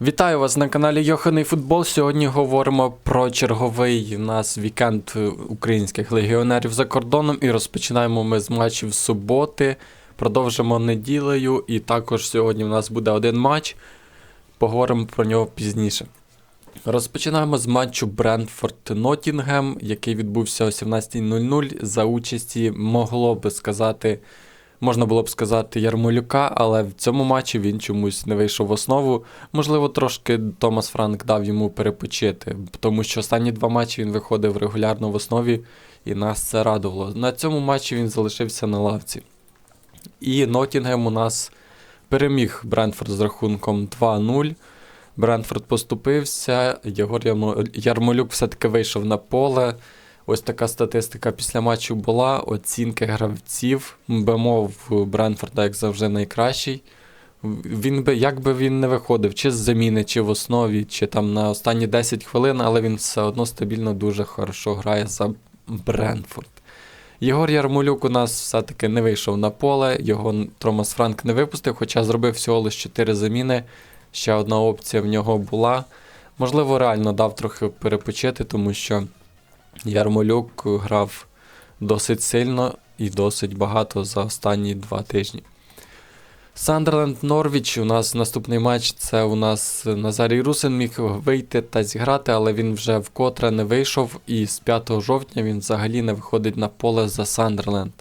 Вітаю вас на каналі Йоханий Футбол. Сьогодні говоримо про черговий у нас вікенд українських легіонерів за кордоном. І розпочинаємо ми з матчів суботи. Продовжимо неділею. І також сьогодні у нас буде один матч. Поговоримо про нього пізніше. Розпочинаємо з матчу Брентфорд Ноттінгем, який відбувся о 17.00 за участі, могло би сказати, можна було б сказати, Ярмолюка, але в цьому матчі він чомусь не вийшов в основу. Можливо, трошки Томас Франк дав йому перепочити, тому що останні два матчі він виходив регулярно в основі, і нас це радувало. На цьому матчі він залишився на лавці. І Ноттінгем у нас переміг Брентфорд з рахунком 2-0. Брентфорд поступився, Єгор Ярмолюк все-таки вийшов на поле. Ось така статистика після матчу була. Оцінки гравців. БМО в Брентфорда, як завжди, найкращий. Він би, як би він не виходив, чи з заміни, чи в основі, чи там на останні 10 хвилин, але він все одно стабільно дуже хорошо грає за Брентфорд. Єгор Ярмолюк у нас все-таки не вийшов на поле, його Томас Франк не випустив, хоча зробив всього лише 4 заміни. Ще одна опція в нього була. Можливо, реально дав трохи перепочити, тому що Ярмолюк грав досить сильно і досить багато за останні два тижні. Сандерленд Норвіч. У нас наступний матч. Це у нас Назарій Русин міг вийти та зіграти, але він вже вкотре не вийшов. І з 5 жовтня він взагалі не виходить на поле за Сандерленд.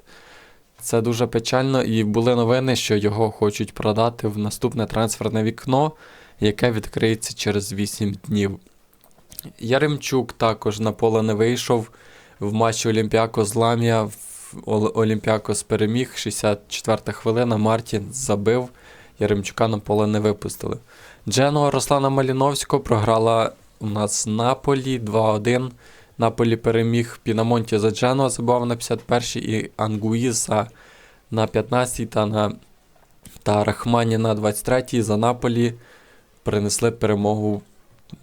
Це дуже печально, і були новини, що його хочуть продати в наступне трансферне вікно, яке відкриється через 8 днів. Яремчук також на поле не вийшов в матчі Олімпіакос Ламія. в- Ол- Олімпіакос переміг, 64 хвилина. Мартін забив. Яремчука на поле не випустили. Дженуа Руслана Маліновського програла у нас Наполі 2-1. Наполі переміг Пінамонті за Дженуа, забував на 51-й, і Ангуїза на 15-й та, на, та Рахмані на 23-й за Наполі принесли перемогу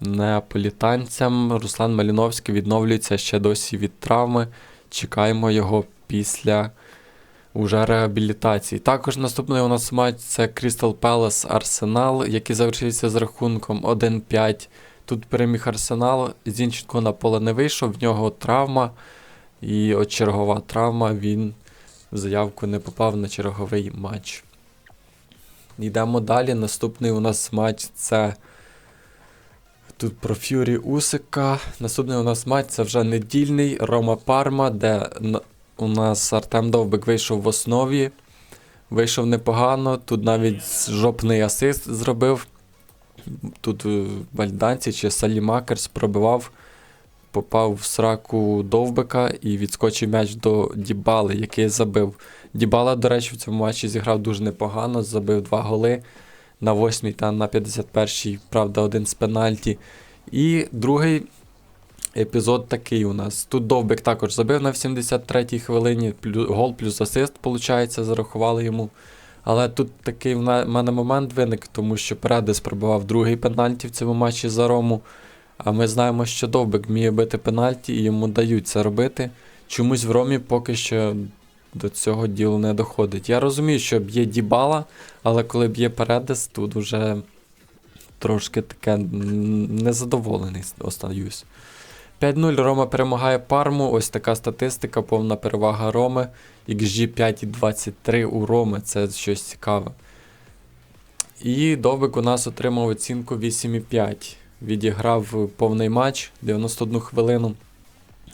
неаполітанцям. Руслан Маліновський відновлюється ще досі від травми. Чекаємо його після уже реабілітації. Також наступний у нас матч це Crystal Palace Арсенал, який завершився з рахунком 1-5. Тут переміг Арсенал. Зінченко на поле не вийшов, в нього травма. І от чергова травма, він в заявку не попав на черговий матч. Йдемо далі. Наступний у нас матч це. Тут про Фюрі Усика. Наступний у нас матч це вже недільний Рома Парма, де у нас Артем Довбик вийшов в основі. Вийшов непогано. Тут навіть жопний асист зробив. Тут е, Вальданці чи Салімакерс пробивав, попав в сраку Довбика і відскочив м'яч до Дібали, який забив. Дібала, до речі, в цьому матчі зіграв дуже непогано, забив два голи на 8 та на 51-й, правда, один з пенальті. І другий епізод такий у нас. Тут Довбик також забив на 73-й хвилині, гол плюс асист, виходить, зарахували йому. Але тут такий в мене момент виник, тому що Передес пробивав другий пенальті в цьому матчі за Рому. А ми знаємо, що Довбик вміє бити пенальті і йому дають це робити. Чомусь в Ромі поки що до цього ділу не доходить. Я розумію, що б'є Дібала, але коли б'є Передес, тут вже трошки таке незадоволений остаюсь. 5-0 Рома перемагає Парму. Ось така статистика, повна перевага Роми. XG 5,23 у Роми, це щось цікаве. І Довбик у нас отримав оцінку 8,5. Відіграв повний матч 91 хвилину.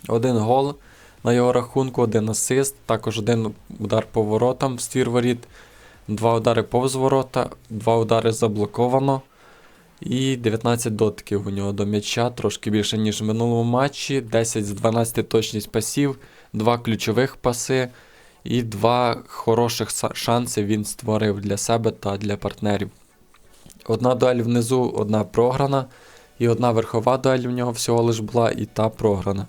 Один гол на його рахунку, один асист, також один удар по воротам в ствір воріт, два удари повз ворота, два удари заблоковано. І 19 дотиків у нього до м'яча, трошки більше, ніж в минулому матчі. 10 з 12 точність пасів, два ключових паси і два хороших шанси він створив для себе та для партнерів. Одна дуель внизу, одна програна, і одна верхова дуель в нього всього лиш була, і та програна.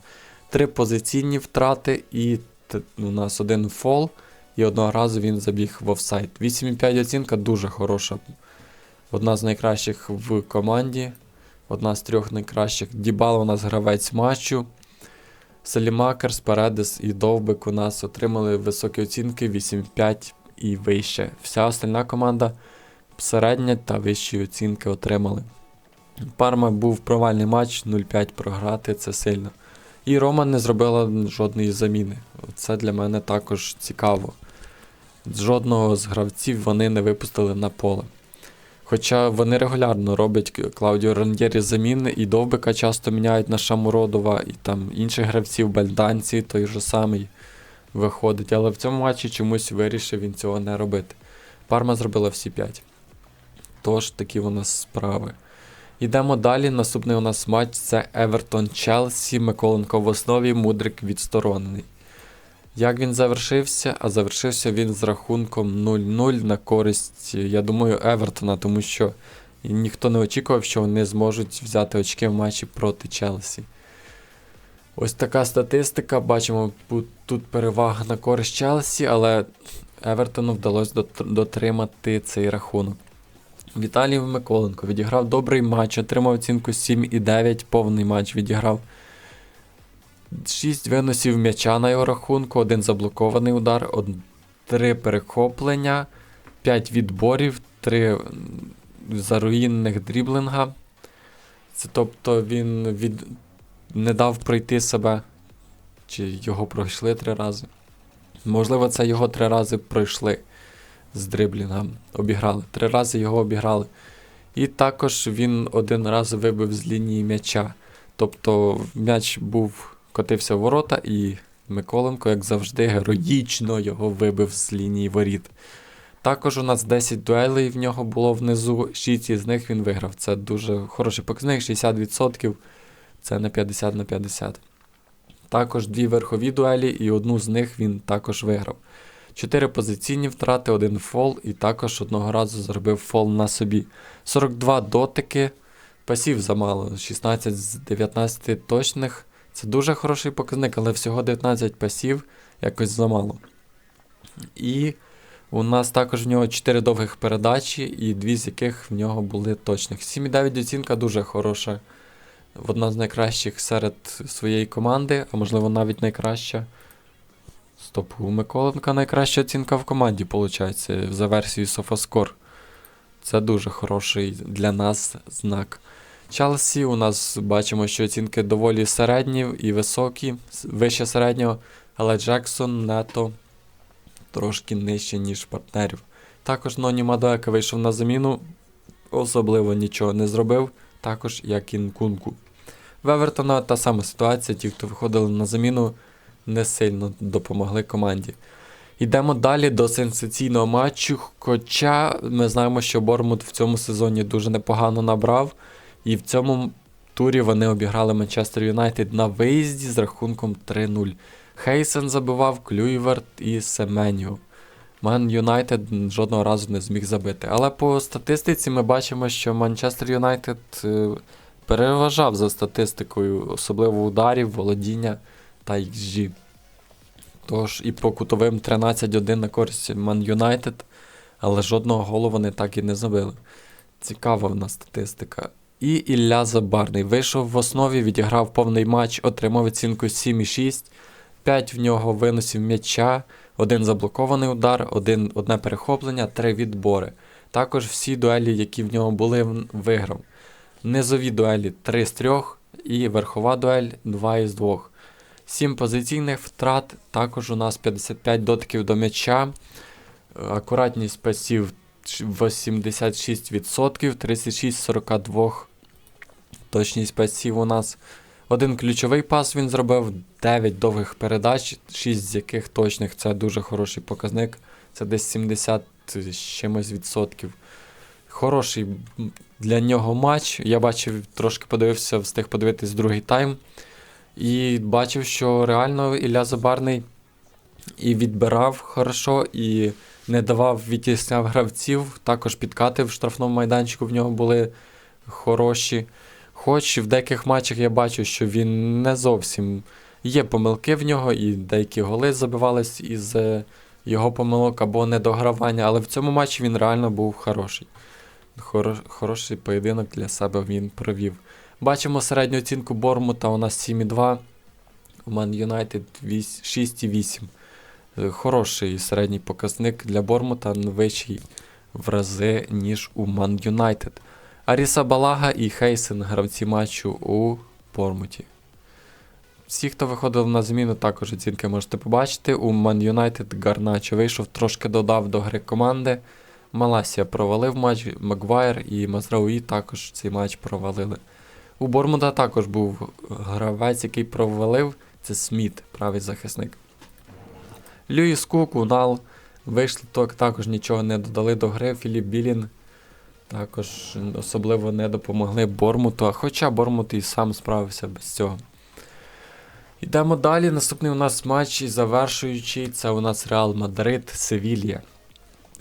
Три позиційні втрати, і у нас один фол, і одного разу він забіг в офсайд. 8,5 оцінка дуже хороша. Одна з найкращих в команді. Одна з трьох найкращих. Дібал у нас гравець матчу. Салімакерс, Паредес і Довбик у нас отримали високі оцінки 8,5 і вище. Вся остальна команда середня та вищі оцінки отримали. Парма був провальний матч, 0-5 програти, це сильно. І Рома не зробила жодної заміни. Це для мене також цікаво. Жодного з гравців вони не випустили на поле. Хоча вони регулярно роблять Клаудіо Раньєрі заміни, і Довбика часто міняють на Шамуродова, і там інших гравців, Бальданці той же самий виходить. Але в цьому матчі чомусь вирішив він цього не робити. Парма зробила всі 5. Тож такі у нас справи. Йдемо далі. Наступний у нас матч це Евертон Челсі. Миколенко в основі, Мудрик відсторонений. Як він завершився? А завершився він з рахунком 0-0 на користь, я думаю, Евертона, тому що ніхто не очікував, що вони зможуть взяти очки в матчі проти Челсі. Ось така статистика. Бачимо, тут перевага на користь Челсі, але Евертону вдалося дотримати цей рахунок. Віталій Миколенко відіграв добрий матч, отримав оцінку 7,9, повний матч відіграв. 6 виносів м'яча на його рахунку, один заблокований удар, 3 перехоплення, 5 відборів, 3 заруїнених дріблинга. Це тобто він від... не дав пройти себе, чи його пройшли три рази. Можливо, це його три рази пройшли з дриблінгом. Обіграли. Три рази його обіграли. І також він один раз вибив з лінії м'яча. Тобто м'яч був, котився в ворота, і Миколенко, як завжди, героїчно його вибив з лінії воріт. Також у нас 10 дуелей в нього було внизу, 6 із них він виграв. Це дуже хороший показник, 60%. Це не 50 на 50. Також дві верхові дуелі, і одну з них він також виграв. Чотири позиційні втрати, один фол, і також одного разу зробив фол на собі. 42 дотики, пасів замало, 16 з 19 точних. Це дуже хороший показник, але всього 19 пасів якось замало. І у нас також в нього 4 довгих передачі, і дві з яких в нього були точних. 7,9 оцінка дуже хороша. Одна з найкращих серед своєї команди, а можливо навіть найкраща. Стоп, у Миколенка найкраща оцінка в команді, виходить, за версією SofaScore. Це дуже хороший для нас знак. Челсі у нас бачимо, що оцінки доволі середні і високі, вище середнього, але Джексон нето трошки нижче, ніж партнерів. Також Ноні Мадоека вийшов на заміну, особливо нічого не зробив, також як і Нкунку. В Евертона та сама ситуація, ті, хто виходили на заміну, не сильно допомогли команді. Йдемо далі до сенсаційного матчу. Хоча ми знаємо, що Бормут в цьому сезоні дуже непогано набрав, і в цьому турі вони обіграли Манчестер Юнайтед на виїзді з рахунком 3-0. Хейсен забивав Клюйверт і Семеню. Ман Юнайтед жодного разу не зміг забити. Але по статистиці ми бачимо, що Манчестер Юнайтед е, переважав за статистикою, особливо ударів, володіння та. Тож і по кутовим 13-1 на користь Ман Юнайтед, але жодного голу вони так і не забили. Цікава в нас статистика. І Ілля Забарний вийшов в основі, відіграв повний матч, отримав оцінку 7,6, 5 в нього виносів м'яча, один заблокований удар, один, одне перехоплення, три відбори. Також всі дуелі, які в нього були, виграв. Низові дуелі 3 з 3 і верхова дуель 2 із 2. 7 позиційних втрат, також у нас 55 дотиків до м'яча, е, акуратність пасів 86%, 36 з 42 точність пасів у нас. Один ключовий пас він зробив, 9 довгих передач, 6 з яких точних це дуже хороший показник. Це десь 70 з чимось відсотків. Хороший для нього матч. Я бачив, трошки подивився, встиг подивитись другий тайм. І бачив, що реально Ілля Забарний і відбирав хорошо, і не давав відтісняв гравців. Також підкати в штрафному майданчику в нього були хороші. Хоч в деяких матчах я бачу, що він не зовсім є помилки в нього, і деякі голи забивались із е, його помилок або недогравання, але в цьому матчі він реально був хороший. Хороший поєдинок для себе він провів. Бачимо середню оцінку Бормута, у нас 7,2. У Ман Юнайтед 6,8. Е, Хороший середній показник для Бормута, вищий в рази, ніж у Ман Юнайтед. Аріса Балага і Хейсен гравці матчу у Бормуті. Всі, хто виходив на зміну, також оцінки можете побачити. У Man United Гарначо вийшов, трошки додав до гри команди. Маласія провалив матч, Магуайр і Мазрауї також цей матч провалили. У Бормута також був гравець, який провалив. Це Сміт, правий захисник. Льюіс Кук, Унал вийшли, так, також нічого не додали до гри. Філіп Білін також особливо не допомогли Бормуту, хоча Бормут і сам справився без цього. Йдемо далі. Наступний у нас матч і завершуючий це у нас Реал Мадрид Севілья.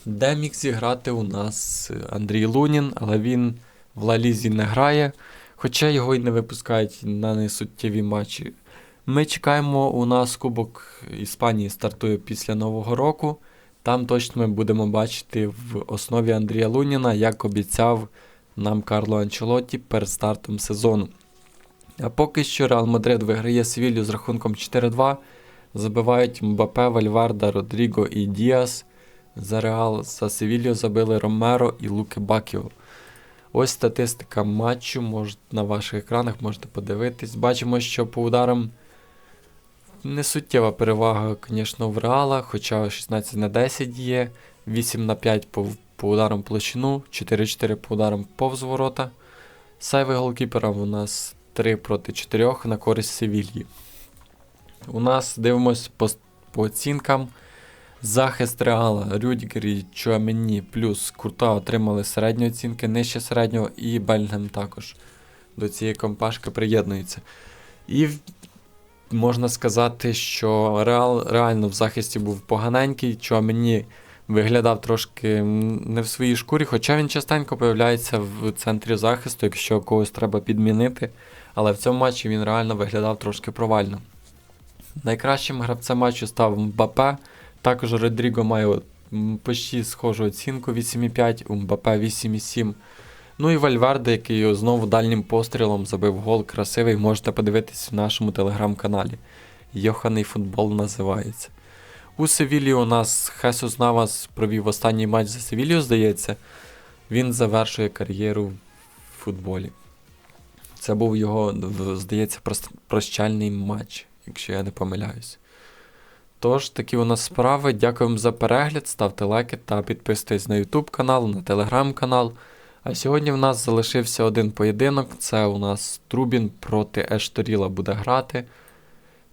Де міг зіграти у нас Андрій Лунін, але він в Ла-Лізі не грає, хоча його й не випускають на несуттєві матчі. Ми чекаємо, у нас Кубок Іспанії стартує після Нового року. Там точно ми будемо бачити в основі Андрія Луніна, як обіцяв нам Карло Анчелотті перед стартом сезону. А поки що Реал Мадрид виграє Севілью з рахунком 4-2. Забивають Мбапе, Вальварда, Родріго і Діас. За Реал за Севілью забили Ромеро і Луке Бакіо. Ось статистика матчу. Може, на ваших екранах можете подивитись. Бачимо, що по ударам несуттєва перевага, звісно, в Реала, хоча 16 на 10 є, 8 на 5 по, по ударам площину, 4-4 по ударам повз ворота. Сайви голкіпера у нас 3 проти 4 на користь Севільї. У нас дивимось по, по оцінкам. Захист Реала, Рюдігер і Чуамені плюс Курта отримали середні оцінки, нижче середнього, і Бельгем також до цієї компашки приєднується. І можна сказати, що Реал реально в захисті був поганенький, Чуамені виглядав трошки не в своїй шкурі, хоча він частенько появляється в центрі захисту, якщо когось треба підмінити. Але в цьому матчі він реально виглядав трошки провально. Найкращим гравцем матчу став Мбапе. Також Родріго має почти схожу оцінку 8,5, у Мбапе 8,7. Ну і Вальверде, який знову дальнім пострілом забив гол красивий, можете подивитись в нашому телеграм-каналі. Йоханий футбол називається. У Севілі у нас Хесус Навас провів останній матч за Севілію, здається. Він завершує кар'єру в футболі. Це був його, здається, прощальний матч, якщо я не помиляюсь. Тож, такі у нас справи. Дякуємо за перегляд, ставте лайки та підписуйтесь на YouTube канал, на Telegram канал. А сьогодні в нас залишився один поєдинок. Це у нас Трубін проти Ешторіла буде грати.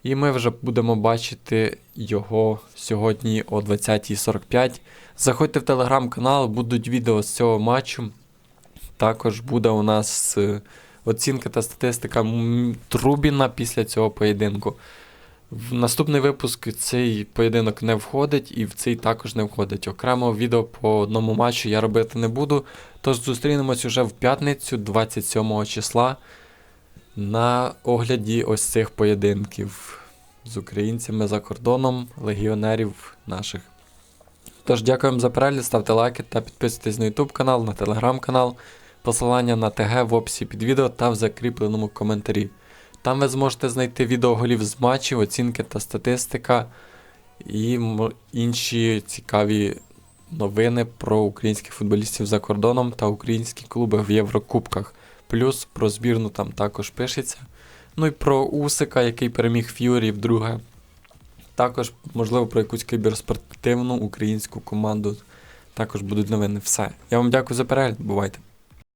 І ми вже будемо бачити його сьогодні о 20.45. Заходьте в телеграм-канал, будуть відео з цього матчу. Також буде у нас е, оцінка та статистика Трубіна після цього поєдинку. В наступний випуск цей поєдинок не входить, і в цей також не входить. Окремо відео по одному матчу я робити не буду. Тож зустрінемось уже в п'ятницю, 27 числа, на огляді ось цих поєдинків з українцями за кордоном, легіонерів наших. Тож дякуємо за перегляд, ставте лайки та підписуйтесь на YouTube канал, на телеграм канал. Посилання на ТГ в описі під відео та в закріпленому коментарі. Там ви зможете знайти відео голів з матчів, оцінки та статистика і інші цікаві новини про українських футболістів за кордоном та українські клуби в Єврокубках. Плюс про збірну там також пишеться. Ну і про Усика, який переміг Ф'юрі вдруге. Також, можливо, про якусь киберспортивну українську команду. Також будуть новини. Все. Я вам дякую за перегляд. Бувайте.